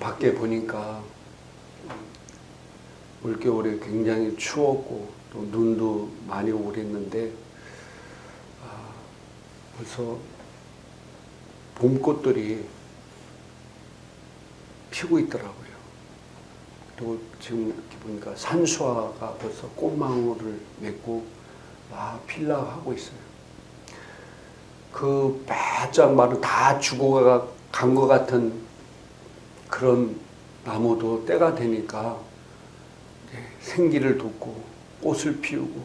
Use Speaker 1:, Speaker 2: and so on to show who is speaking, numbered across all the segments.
Speaker 1: 밖에 보니까 올겨울에 굉장히 추웠고 또 눈도 많이 오고 그랬는데 아, 벌써 봄꽃들이 피고 있더라고요. 그리고 지금 이렇게 보니까 산수화가 벌써 꽃망울을 맺고 막 필라하고 있어요. 그 바짝 마른 다 죽어가 간것 같은 그런 나무도 때가 되니까 생기를 돋고 꽃을 피우고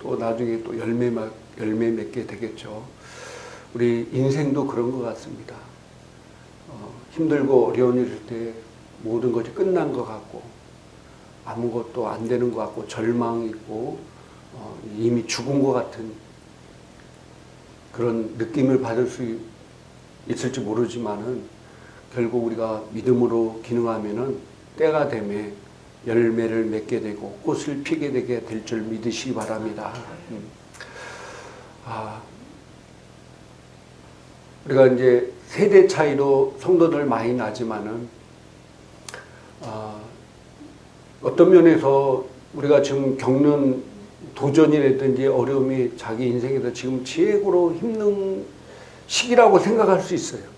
Speaker 1: 또 나중에 또 열매 막 열매 맺게 되겠죠. 우리 인생도 그런 것 같습니다. 어, 힘들고 어려운 일일 때 모든 것이 끝난 것 같고 아무것도 안 되는 것 같고 절망이 있고 어, 이미 죽은 것 같은 그런 느낌을 받을 수 있을지 모르지만은 결국 우리가 믿음으로 기능하면은 때가 되면 열매를 맺게 되고 꽃을 피게 되게 될 줄 믿으시기 바랍니다. 음. 아, 우리가 이제 세대 차이로 성도들 많이 나지만은 아, 어떤 면에서 우리가 지금 겪는 도전이라든지 어려움이 자기 인생에서 지금 최고로 힘든 시기라고 생각할 수 있어요.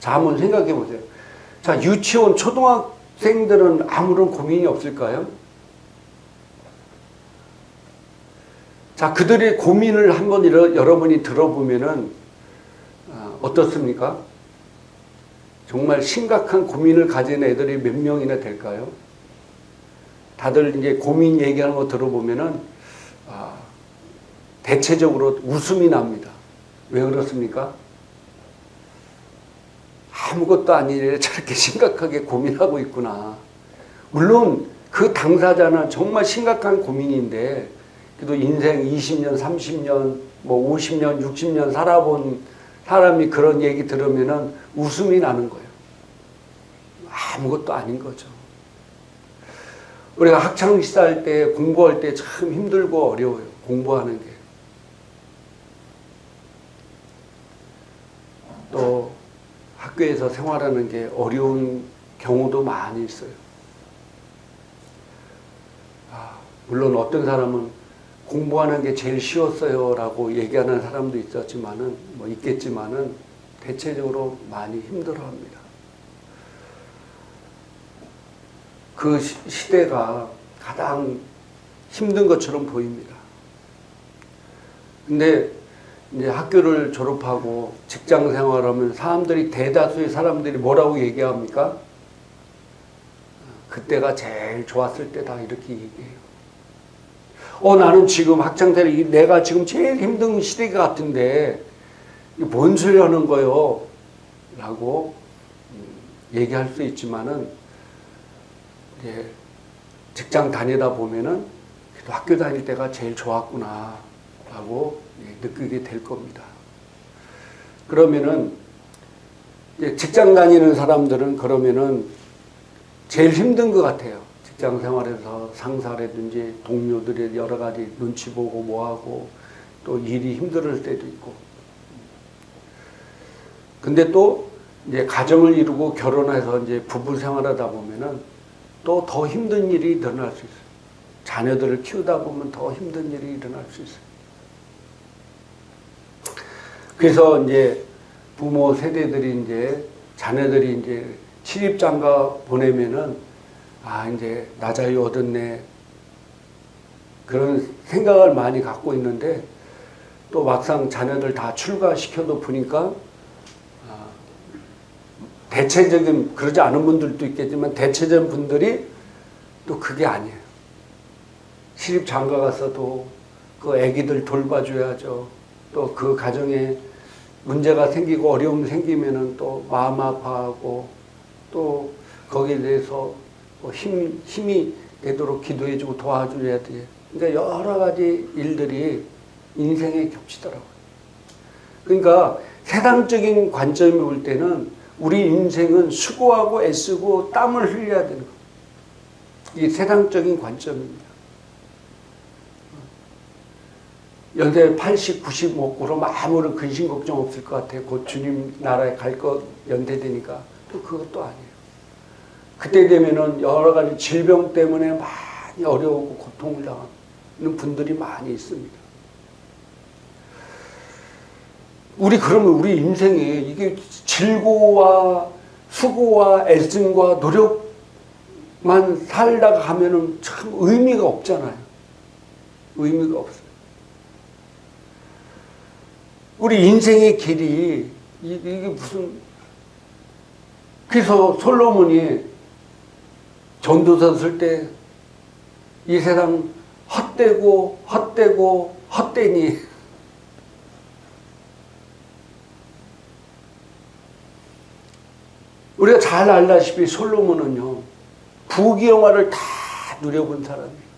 Speaker 1: 자, 한번 생각해 보세요. 자, 유치원, 초등학생들은 아무런 고민이 없을까요? 자, 그들의 고민을 한번 여러분이 들어보면은 어, 어떻습니까? 정말 심각한 고민을 가진 애들이 몇 명이나 될까요? 다들 이제 고민 얘기하는 거 들어보면은 아, 대체적으로 웃음이 납니다. 왜 그렇습니까? 아무것도 아니래 저렇게 심각하게 고민하고 있구나. 물론 그 당사자는 정말 심각한 고민인데 그래도 인생 20년, 30년, 뭐 50년, 60년 살아본 사람이 그런 얘기 들으면은 웃음이 나는 거예요. 아무것도 아닌 거죠. 우리가 학창 시절 때 공부할 때 참 힘들고 어려워요. 공부하는 게. 또 학교에서 생활하는 게 어려운 경우도 많이 있어요. 아, 물론 어떤 사람은 공부하는 게 제일 쉬웠어요 라고 얘기하는 사람도 있었지만은 뭐 있겠지만은 대체적으로 많이 힘들어 합니다. 그 시, 대가 가장 힘든 것처럼 보입니다. 근데 이제 학교를 졸업하고 직장 생활하면 사람들이 대다수의 사람들이 뭐라고 얘기합니까? 그때가 제일 좋았을 때다 이렇게 얘기해요. 어 나는 지금 학창생활 내가 지금 제일 힘든 시대 같은데 뭔 소리 하는 거요? 라고 얘기할 수 있지만은 이제 직장 다니다 보면은 학교 다닐 때가 제일 좋았구나 라고 느끼게 될 겁니다. 그러면은 직장 다니는 사람들은 그러면은 제일 힘든 것 같아요. 직장 생활에서 상사라든지 동료들의 여러 가지 눈치 보고 뭐하고 또 일이 힘들 때도 있고. 근데 또 이제 가정을 이루고 결혼해서 이제 부부 생활하다 보면은 또 더 힘든 일이 일어날 수 있어요. 자녀들을 키우다 보면 더 힘든 일이 일어날 수 있어요. 그래서 이제 부모 세대들이 이제 자녀들이 이제 시집장가 보내면은 아 이제 나 자유 얻었네 그런 생각을 많이 갖고 있는데 또 막상 자녀들 다 출가시켜도 보니까 아, 대체적인 그러지 않은 분들도 있겠지만 대체적인 분들이 또 그게 아니에요. 시집 장가 가서도 그 아기들 돌봐줘야죠. 또 그 가정에 문제가 생기고 어려움 생기면은 또 마음 아파하고 또 거기에 대해서 뭐 힘, 힘이 되도록 기도해주고 도와줘야 돼. 그러니까 여러 가지 일들이 인생에 겹치더라고요. 그러니까 세상적인 관점이 볼 때는 우리 인생은 수고하고 애쓰고 땀을 흘려야 되는 거예요. 이 세상적인 관점입니다. 연세 80, 90 먹고 그럼 아무런 근심 걱정 없을 것 같아요. 곧 주님 나라에 갈 것 연대 되니까 또 그것도 아니에요. 그때 되면은 여러 가지 질병 때문에 많이 어려우고 고통을 당하는 분들이 많이 있습니다. 우리 그러면 우리 인생에 이게 질고와 수고와 애씀과 노력만 살다가 가면은 참 의미가 없잖아요. 의미가 없어요. 우리 인생의 길이 이게 무슨 그래서 솔로몬이 전도서 쓸 때 이 세상 헛되고 헛되고 헛되니 우리가 잘 알다시피 솔로몬은요 부귀영화를 다 누려본 사람이에요.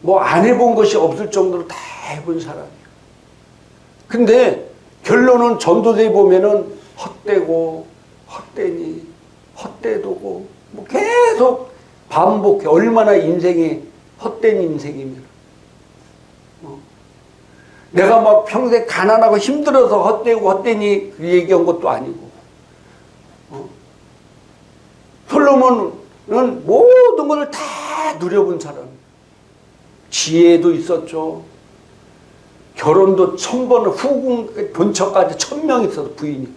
Speaker 1: 뭐 안 해본 것이 없을 정도로 다 해본 사람이에요. 근데 결론은 전도서에 보면은 헛되고 헛되니 헛되도고 뭐 계속 반복해. 얼마나 인생이 헛된 인생이면 어. 내가 막 평생 가난하고 힘들어서 헛되고 헛되니 그 얘기한 것도 아니고. 어. 솔로몬은 모든 것을 다 누려본 사람. 지혜도 있었죠 결혼도 천 번을 후궁 본처까지 천 명 있어서 부인이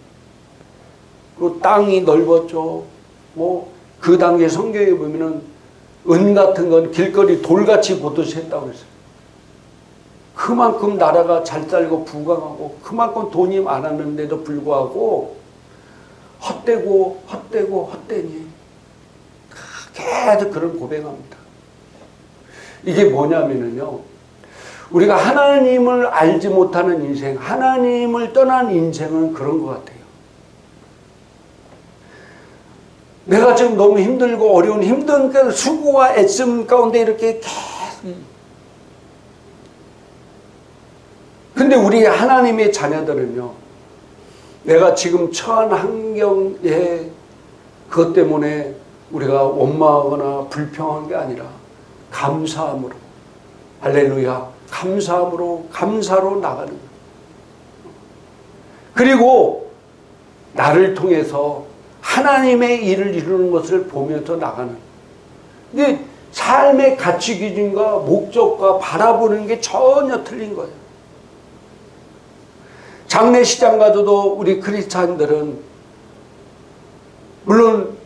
Speaker 1: 그 땅이 넓었죠 뭐 그 당시에 성경에 보면은 은 같은 건 길거리 돌같이 보듯이 했다고 그랬어요. 그만큼 나라가 잘 살고 부강하고 그만큼 돈이 많았는데도 불구하고 헛되고 헛되고 헛되니 계속 그런 고백합니다. 이게 뭐냐면요. 우리가 하나님을 알지 못하는 인생, 하나님을 떠난 인생은 그런 것 같아요. 내가 지금 너무 힘들고 어려운 힘든 그 수고와 애씀 가운데 이렇게 계속 근데 우리 하나님의 자녀들은요 내가 지금 처한 환경에 그것 때문에 우리가 원망하거나 불평한 게 아니라 감사함으로 할렐루야 감사함으로 감사로 나가는 거예요. 그리고 나를 통해서 하나님의 일을 이루는 것을 보면서 나가는. 근데 삶의 가치 기준과 목적과 바라보는 게 전혀 틀린 거예요. 장례식장 가서도 우리 크리스찬들은 물론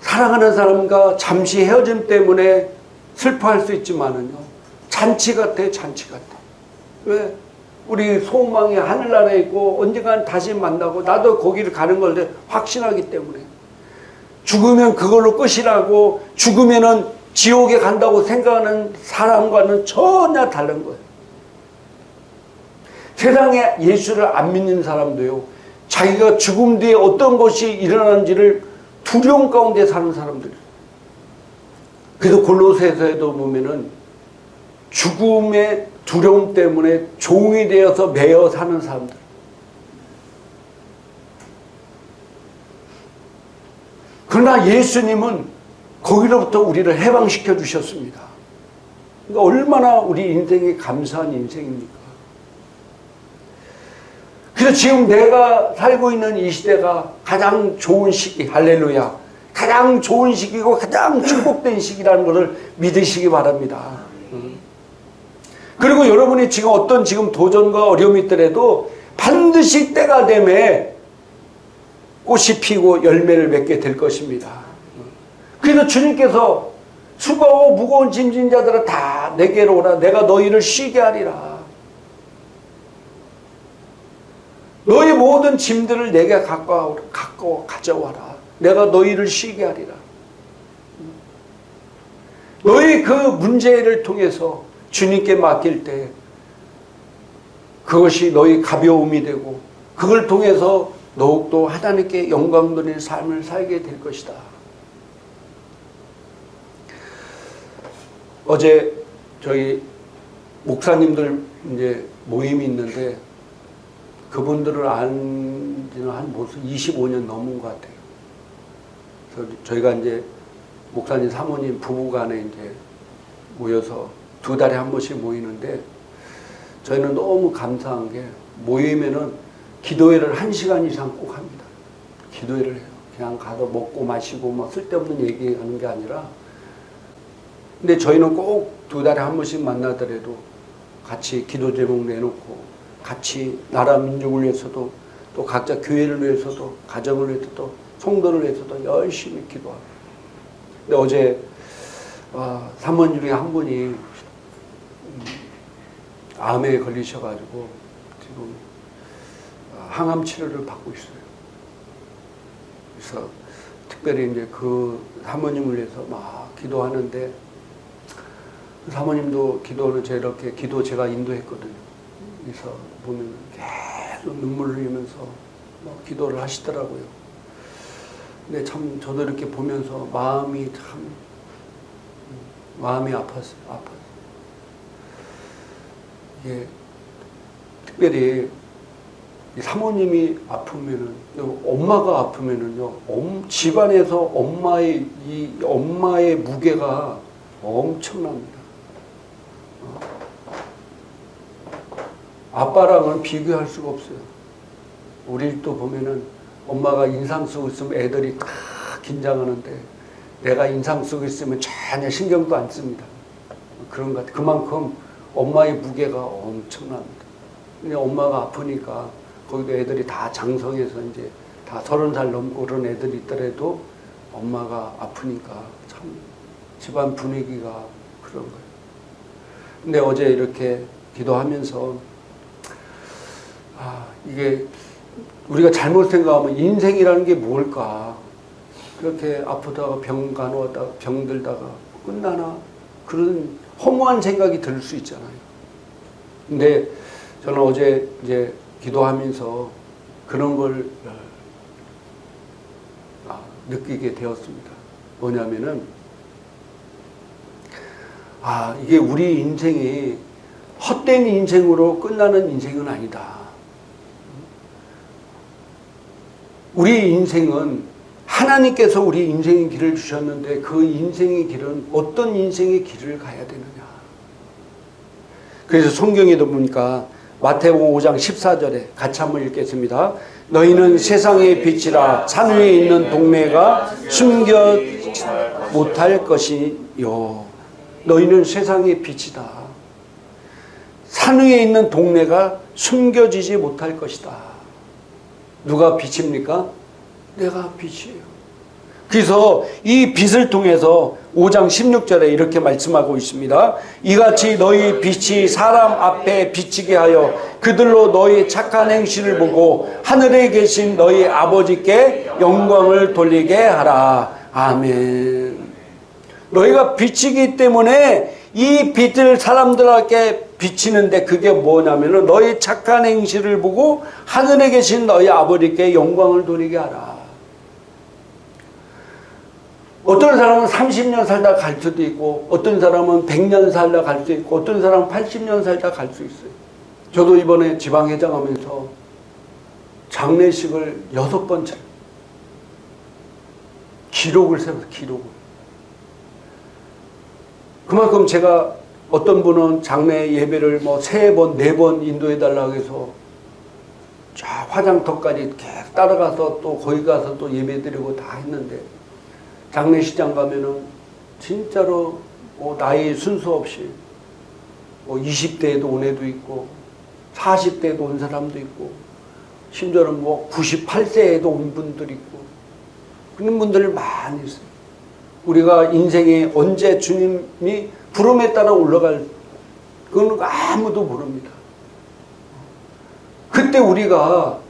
Speaker 1: 사랑하는 사람과 잠시 헤어짐 때문에 슬퍼할 수 있지만은요. 잔치 같아, 잔치 같아. 왜? 우리 소망이 하늘나라에 있고 언젠간 다시 만나고 나도 거기를 가는 걸 확신하기 때문에 죽으면 그걸로 끝이라고 죽으면은 지옥에 간다고 생각하는 사람과는 전혀 다른 거예요. 세상에 예수를 안 믿는 사람도요. 자기가 죽음 뒤에 어떤 것이 일어나는지를 두려움 가운데 사는 사람들. 그래서 골로새서에도 보면은 죽음의 두려움 때문에 종이 되어서 매여 사는 사람들. 그러나 예수님은 거기로부터 우리를 해방시켜 주셨습니다. 그러니까 얼마나 우리 인생이 감사한 인생입니까? 그래서 지금 내가 살고 있는 이 시대가 가장 좋은 시기, 할렐루야. 가장 좋은 시기고 가장 축복된 시기라는 것을 믿으시기 바랍니다. 그리고 여러분이 지금 어떤 지금 도전과 어려움이 있더라도 반드시 때가 되면 꽃이 피고 열매를 맺게 될 것입니다. 그래서 주님께서 수고하고 무거운 짐진 자들아 다 내게로 오라 내가 너희를 쉬게 하리라. 너희 모든 짐들을 내게 갖고, 갖고 가져와라. 내가 너희를 쉬게 하리라. 너희 그 문제를 통해서 주님께 맡길 때 그것이 너희 가벼움이 되고 그걸 통해서 더욱더 하나님께 영광 돌리는 삶을 살게 될 것이다. 어제 저희 목사님들 이제 모임이 있는데 그분들을 안 지는 한 벌써 25년 넘은 것 같아요. 저희가 이제 목사님 사모님 부부 간에 이제 모여서 두 달에 한 번씩 모이는데 저희는 너무 감사한 게 모이면은 기도회를 한 시간 이상 꼭 합니다. 기도회를 해요. 그냥 가서 먹고 마시고 뭐 쓸데없는 얘기하는 게 아니라 근데 저희는 꼭 두 달에 한 번씩 만나더라도 같이 기도 제목 내놓고 같이 나라 민족을 위해서도 또 각자 교회를 위해서도 가정을 위해서도 성도를 위해서도 열심히 기도하고 근데 어제 아, 사모님 중에 한 분이 음, 암에 걸리셔가지고 지금 아, 항암 치료를 받고 있어요. 그래서 특별히 이제 그 사모님을 위해서 막 기도하는데 그 사모님도 기도를 제 이렇게 기도 제가 인도했거든요. 그래서 보면 계속 눈물 흘리면서 막 기도를 하시더라고요. 근데 참 저도 이렇게 보면서 마음이 참 음, 마음이 아팠어요. 아팠어요. 이게 특별히 이 사모님이 아프면은 엄마가 아프면은요 엄- 집안에서 엄마의 이 엄마의 무게가 엄청납니다. 어. 아빠랑은 비교할 수가 없어요. 우리 또 보면은 엄마가 인상 쓰고 있으면 애들이 다 긴장하는데 내가 인상 쓰고 있으면 전혀 신경도 안 씁니다. 그런 것 같아요. 그만큼 엄마의 무게가 엄청납니다. 근데 엄마가 아프니까 거기도 애들이 다 장성해서 이제 다 서른 살 넘고 그런 애들이 있더라도 엄마가 아프니까 참 집안 분위기가 그런 거예요. 근데 어제 이렇게 기도하면서 아 이게 우리가 잘못 생각하면 인생이라는 게 뭘까? 그렇게 아프다가 병 간호하다가 병들다가 끝나나 그런 허무한 생각이 들 수 있잖아요. 근데 저는 어제 이제 기도하면서 그런 걸 어, 아, 느끼게 되었습니다. 뭐냐면은 아 이게 우리 인생이 헛된 인생으로 끝나는 인생은 아니다. 우리 인생은 하나님께서 우리 인생의 길을 주셨는데 그 인생의 길은 어떤 인생의 길을 가야 되느냐. 그래서 성경에도 보니까 마태복음 5장 14절에 같이 한번 읽겠습니다. 너희는 세상의 빛이라 산 위에 있는 동네가 숨겨 못할 것이요. 너희는 세상의 빛이다. 산 위에 있는 동네가 숨겨지지 못할 것이다. 누가 빛입니까? 내가 빛이에요. 그래서 이 빛을 통해서 5장 16절에 이렇게 말씀하고 있습니다. 이같이 너희 빛이 사람 앞에 비치게 하여 그들로 너희 착한 행실을 보고 하늘에 계신 너희 아버지께 영광을 돌리게 하라. 아멘. 너희가 빛이기 때문에 이 빛을 사람들에게 비치는데 그게 뭐냐면은 너희 착한 행실을 보고 하늘에 계신 너희 아버지께 영광을 돌리게 하라. 어떤 사람은 30년 살다 갈 수도 있고, 어떤 사람은 100년 살다 갈 수 있고, 어떤 사람은 80년 살다 갈 수 있어요. 저도 이번에 지방회장 하면서 장례식을 여섯 번 차, 기록을 세워서 기록을. 그만큼 제가 어떤 분은 장례 예배를 뭐 세 번, 네 번 인도해 달라고 해서 자, 화장터까지 계속 따라가서 또 거기 가서 또 예배 드리고 다 했는데 장례식장 가면은 진짜로 뭐 나이 순수 없이 뭐 20대에도 온 애도 있고 40대에도 온 사람도 있고 심지어는 뭐 98세에도 온 분들 있고 그런 분들 많이 있어요. 우리가 인생에 언제 주님이 부름에 따라 올라갈 그건 아무도 모릅니다. 그때 우리가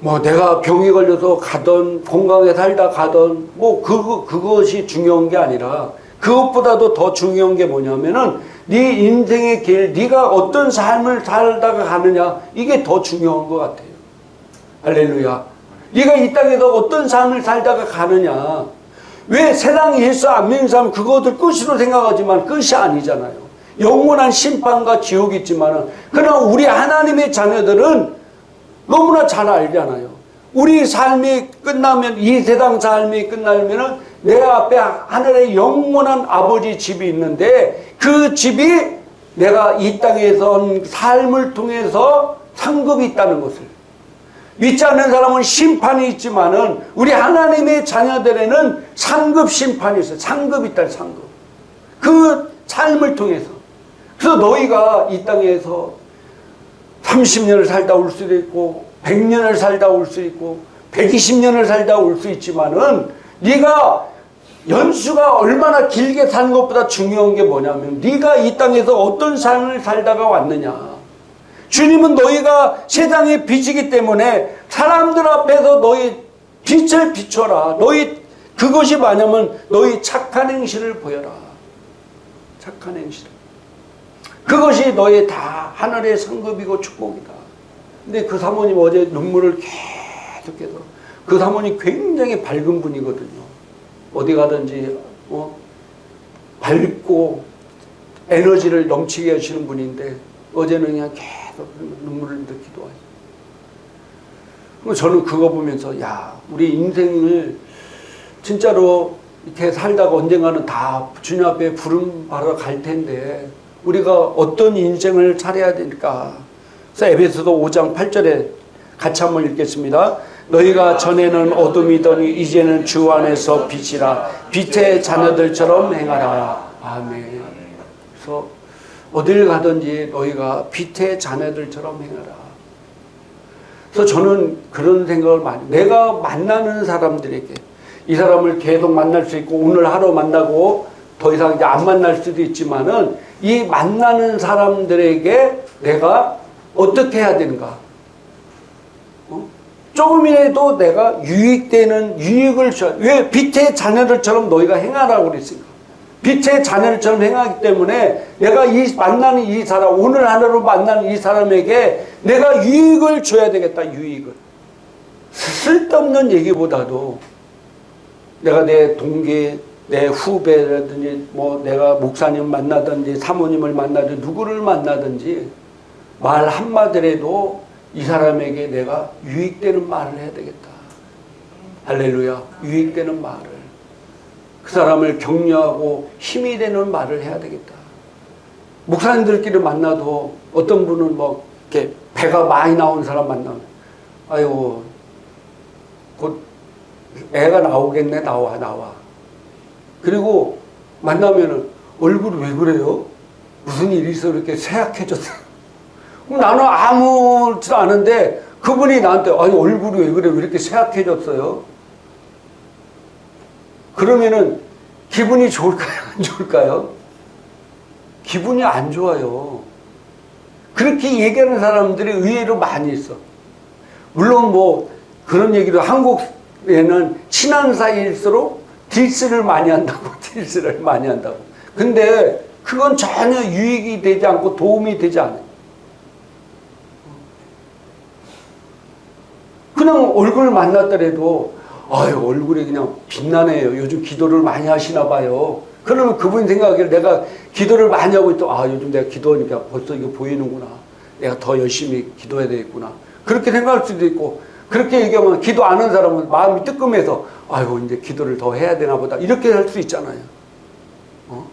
Speaker 1: 뭐 내가 병이 걸려서 가던 건강에 살다 가던 뭐 그거 그것이 중요한 게 아니라 그것보다도 더 중요한 게 뭐냐면은 네 인생의 길 네가 어떤 삶을 살다가 가느냐 이게 더 중요한 것 같아요. 할렐루야. 네가 이 땅에서 어떤 삶을 살다가 가느냐. 왜 세상 예수 안 믿는 사람 그것을 끝으로 생각하지만 끝이 아니잖아요. 영원한 심판과 지옥이 있지만은 그러나 우리 하나님의 자녀들은 너무나 잘 알잖아요. 우리 삶이 끝나면 이 세상 삶이 끝나면은 내 앞에 하늘의 영원한 아버지 집이 있는데 그 집이 내가 이 땅에서 삶을 통해서 상급이 있다는 것을 믿지 않는 사람은 심판이 있지만은 우리 하나님의 자녀들에는 상급 심판이 있어요. 상급이 있다, 상급. 그 삶을 통해서. 그래서 너희가 이 땅에서 30년을 살다 올 수도 있고 100년을 살다 올 수 있고 120년을 살다 올 수 있지만은 네가 연수가 얼마나 길게 사는 것보다 중요한 게 뭐냐면 네가 이 땅에서 어떤 삶을 살다가 왔느냐. 주님은 너희가 세상의 빛이기 때문에 사람들 앞에서 너희 빛을 비춰라. 너희 그것이 뭐냐면 너희 착한 행실을 보여라. 착한 행실. 그것이 너희 다 하늘의 상급이고 축복이다. 근데 그 사모님 어제 눈물을 계속해서 그 사모님 굉장히 밝은 분이거든요. 어디 가든지 어? 밝고 에너지를 넘치게 하시는 분인데 어제는 그냥 계속 눈물을 넣기도 하죠. 저는 그거 보면서 야 우리 인생을 진짜로 이렇게 살다가 언젠가는 다 주님 앞에 부름 받아 갈 텐데 우리가 어떤 인생을 살아야 될까? 그래서 에베소서 5장 8절에 같이 한번 읽겠습니다. 너희가 전에는 어둠이더니 이제는 주 안에서 빛이라 빛의 자녀들처럼 행하라. 아멘. 그래서 어딜 가든지 너희가 빛의 자녀들처럼 행하라. 그래서 저는 그런 생각을 많이 내가 만나는 사람들에게 이 사람을 계속 만날 수 있고 오늘 하루 만나고 더 이상 이제 안 만날 수도 있지만은 이 만나는 사람들에게 내가 어떻게 해야 되는가? 어? 조금이라도 내가 유익되는 유익을 줘. 왜 빛의 자녀들처럼 너희가 행하라고 그랬습니까? 빛의 자녀들처럼 행하기 때문에 내가 이 만나는 이 사람 오늘 하루로 만나는 이 사람에게 내가 유익을 줘야 되겠다. 유익을 쓸데없는 얘기보다도 내가 내 동기 내 후배라든지 뭐 내가 목사님 만나든지 사모님을 만나든지 누구를 만나든지 말 한마디라도 이 사람에게 내가 유익되는 말을 해야 되겠다. 할렐루야. 유익되는 말을. 그 사람을 격려하고 힘이 되는 말을 해야 되겠다. 목사님들끼리 만나도 어떤 분은 뭐 이렇게 배가 많이 나온 사람 만나면 아이고 곧 애가 나오겠네 나와 나와 그리고 만나면은 얼굴이 왜 그래요? 무슨 일이 있어 이렇게 새약해졌어요. 나는 아무렇지도 않은데 그분이 나한테 아니 얼굴이 왜 그래 왜 이렇게 새약해졌어요? 그러면은 기분이 좋을까요? 안 좋을까요? 기분이 안 좋아요. 그렇게 얘기하는 사람들이 의외로 많이 있어. 물론 뭐 그런 얘기도 한국에는 친한 사이일수록 딜스를 많이 한다고 딜스를 많이 한다고. 근데 그건 전혀 유익이 되지 않고 도움이 되지 않아요. 그냥 얼굴 만났더라도 아유 얼굴이 그냥 빛나네요. 요즘 기도를 많이 하시나 봐요. 그러면 그분 생각하기를 내가 기도를 많이 하고 있다. 아 요즘 내가 기도하니까 벌써 이거 보이는구나. 내가 더 열심히 기도해야 되겠구나. 그렇게 생각할 수도 있고 그렇게 얘기하면 기도 안 하는 사람은 마음이 뜨끔해서 아이고 이제 기도를 더 해야 되나 보다 이렇게 할 수 있잖아요. 어?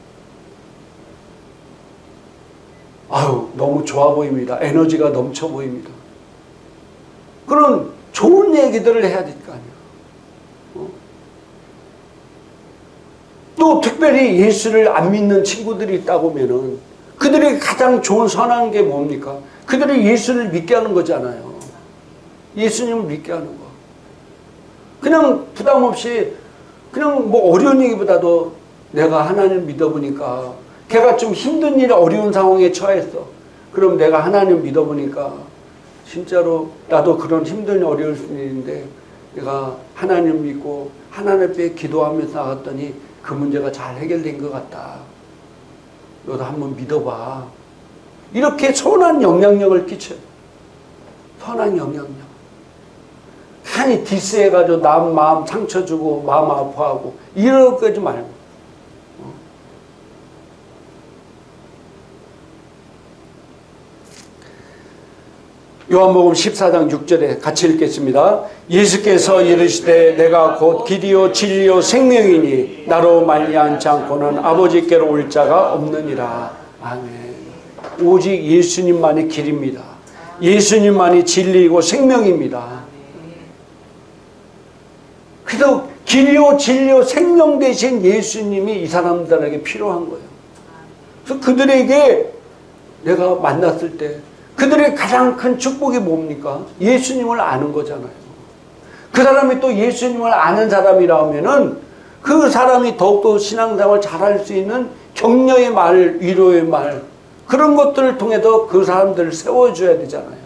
Speaker 1: 아유 너무 좋아 보입니다. 에너지가 넘쳐 보입니다. 그런 좋은 얘기들을 해야 될 거 아니에요. 어? 또 특별히 예수를 안 믿는 친구들이 있다고 하면은 그들이 가장 좋은 선한 게 뭡니까? 그들이 예수를 믿게 하는 거잖아요. 예수님을 믿게 하는 거. 그냥 부담 없이 그냥 뭐 어려운 얘기보다도 내가 하나님 믿어보니까 걔가 좀 힘든 일 어려운 상황에 처했어. 그럼 내가 하나님 믿어보니까 진짜로 나도 그런 힘든 어려울 수 있는데 내가 하나님 믿고 하나님 앞에 기도하면서 나갔더니 그 문제가 잘 해결된 것 같다. 너도 한번 믿어봐. 이렇게 선한 영향력을 끼쳐. 선한 영향력. 한이 디스해가지고 남 마음 상처 주고 마음 아파하고 이러지 말고. 어? 요한복음 14장 6절에 같이 읽겠습니다. 예수께서 이르시되 내가 곧 길이요 진리요 생명이니 나로 말미암지 않고는 아버지께로 올 자가 없느니라. 아멘. 오직 예수님만이 길입니다. 예수님만이 진리이고 생명입니다. 그래서 길이요 진리요 생명 대신 예수님이 이 사람들에게 필요한 거예요. 그래서 그들에게 내가 만났을 때 그들의 가장 큰 축복이 뭡니까? 예수님을 아는 거잖아요. 그 사람이 또 예수님을 아는 사람이라면은 그 사람이 더욱더 신앙생활 잘할 수 있는 격려의 말, 위로의 말, 그런 것들을 통해서 그 사람들을 세워줘야 되잖아요.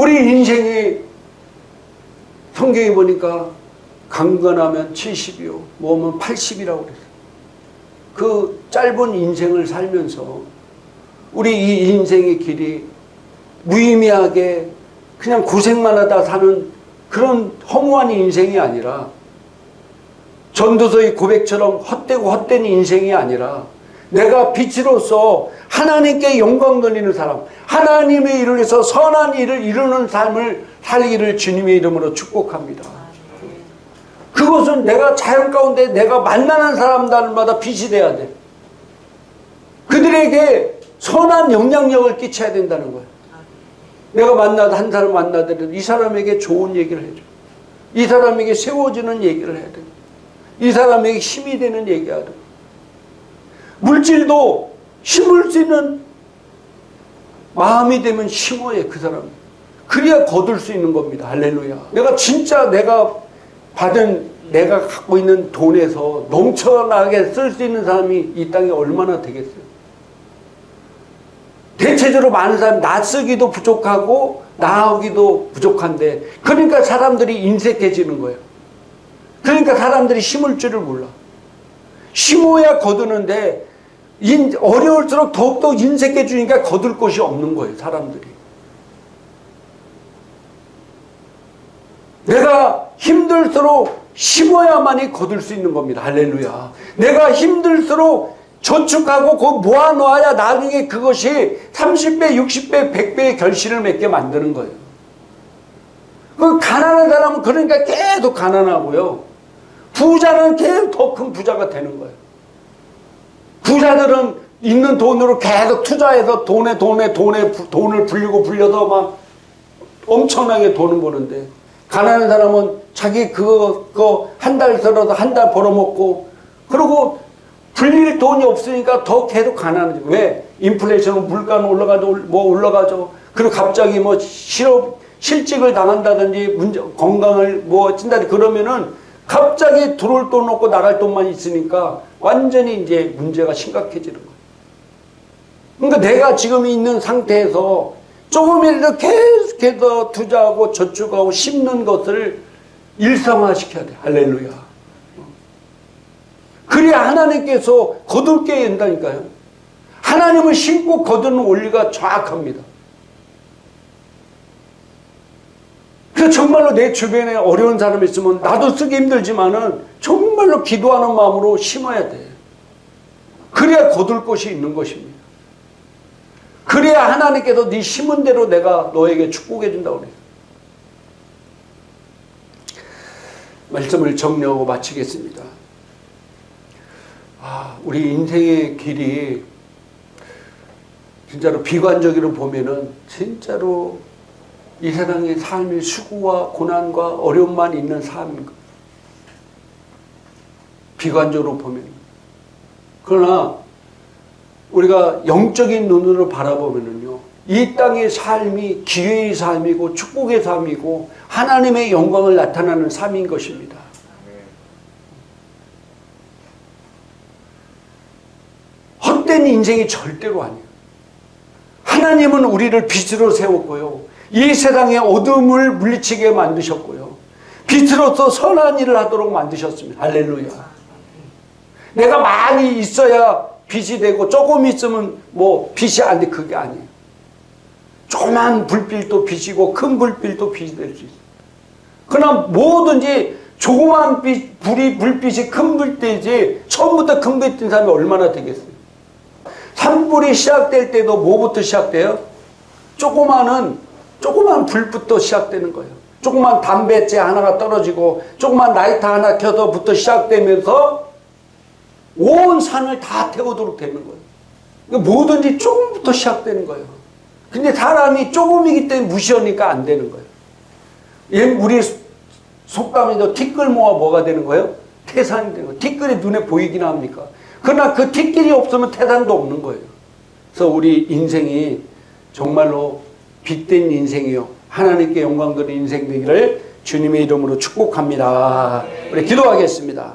Speaker 1: 우리 인생이 성경에 보니까 강건하면 70이요, 뭐면 80이라고 그랬어요. 그 짧은 인생을 살면서 우리 이 인생의 길이 무의미하게 그냥 고생만 하다 사는 그런 허무한 인생이 아니라 전도서의 고백처럼 헛되고 헛된 인생이 아니라 내가 빛으로서 하나님께 영광 돌리는 사람, 하나님의 일을 위해서 선한 일을 이루는 삶을 살기를 주님의 이름으로 축복합니다. 그것은 내가 자연 가운데 내가 만나는 사람들마다 빛이 돼야 돼. 그들에게 선한 영향력을 끼쳐야 된다는 거야. 내가 만나도 한 사람 만나더라도 이 사람에게 좋은 얘기를 해줘. 이 사람에게 세워주는 얘기를 해야 돼. 이 사람에게 힘이 되는 얘기하라. 물질도 심을 수 있는 마음이 되면 심어야 그 사람. 그래야 거둘 수 있는 겁니다. 할렐루야. 내가 진짜 내가 받은 내가 갖고 있는 돈에서 넘쳐나게 쓸 수 있는 사람이 이 땅에 얼마나 되겠어요? 대체적으로 많은 사람이 나 쓰기도 부족하고 나오기도 부족한데 그러니까 사람들이 인색해지는 거예요. 그러니까 사람들이 심을 줄을 몰라. 심어야 거두는데 인, 어려울수록 더욱더 인색해 주니까 거둘 곳이 없는 거예요. 사람들이. 내가 힘들수록 심어야만이 거둘 수 있는 겁니다. 할렐루야. 내가 힘들수록 저축하고 그 모아놓아야 나중에 그것이 30배, 60배, 100배의 결실을 맺게 만드는 거예요. 그 가난한 사람은 그러니까 계속 가난하고요. 부자는 계속 더 큰 부자가 되는 거예요. 부자들은 있는 돈으로 계속 투자해서 돈에 돈에 돈에 돈을 불리고 불려서 막 엄청나게 돈을 버는데 가난한 사람은 자기 그거 그거 한달 벌어서 한 달 벌어먹고 그리고 불릴 돈이 없으니까 더 계속 가난해져. 왜? 인플레이션 물가는 올라가죠, 뭐 올라가죠. 그리고 갑자기 뭐 실업, 실직을 당한다든지 문제, 건강을 뭐 찐다 그러면은 갑자기 들어올 돈 없고 나갈 돈만 있으니까 완전히 이제 문제가 심각해지는 거예요. 그러니까 내가 지금 있는 상태에서 조금이라도 계속해서 투자하고 저축하고 심는 것을 일상화시켜야 돼. 할렐루야. 그래야 하나님께서 거둘게 된다니까요. 하나님을 신고 거두는 원리가 정확합니다. 그래서 정말로 내 주변에 어려운 사람이 있으면 나도 쓰기 힘들지만은 정말로 기도하는 마음으로 심어야 돼. 그래야 거둘 곳이 있는 것입니다. 그래야 하나님께서 네 심은 대로 내가 너에게 축복해 준다고 그래요. 말씀을 정리하고 마치겠습니다. 아, 우리 인생의 길이 진짜로 비관적으로 보면은 진짜로 이 세상의 삶의 수고와 고난과 어려움만 있는 삶인 거. 비관적으로 보면. 그러나 우리가 영적인 눈으로 바라보면은요, 이 땅의 삶이 기회의 삶이고 축복의 삶이고 하나님의 영광을 나타나는 삶인 것입니다. 헛된 인생이 절대로 아니에요. 하나님은 우리를 빛으로 세웠고요. 이 세상의 어둠을 물리치게 만드셨고요. 빛으로서 선한 일을 하도록 만드셨습니다. 할렐루야. 내가 많이 있어야 빛이 되고 조금 있으면 뭐 빛이 안 돼. 그게 아니에요. 조그만 불빛도 빛이고 큰 불빛도 빛이 될 수 있어요. 그러나 뭐든지 조그만 빛, 불이, 불빛이 큰 불빛이지 처음부터 큰뜬 사람이 얼마나 되겠어요. 산불이 시작될 때도 뭐부터 시작돼요? 조그마한 조그만 불부터 시작되는 거예요. 조그만 담배째 하나가 떨어지고 조그만 라이터 하나 켜서부터 시작되면서 온 산을 다 태우도록 되는 거예요. 뭐든지 조금부터 시작되는 거예요. 근데 사람이 조금이기 때문에 무시하니까 안 되는 거예요. 얘 우리 속담에도 티끌 모아 뭐가 되는 거예요? 태산이 되는 거예요. 티끌이 눈에 보이긴 합니까? 그러나 그 티끌이 없으면 태산도 없는 거예요. 그래서 우리 인생이 정말로 빛된 인생이요. 하나님께 영광 돌리는 인생 되기를 주님의 이름으로 축복합니다. 우리 기도하겠습니다.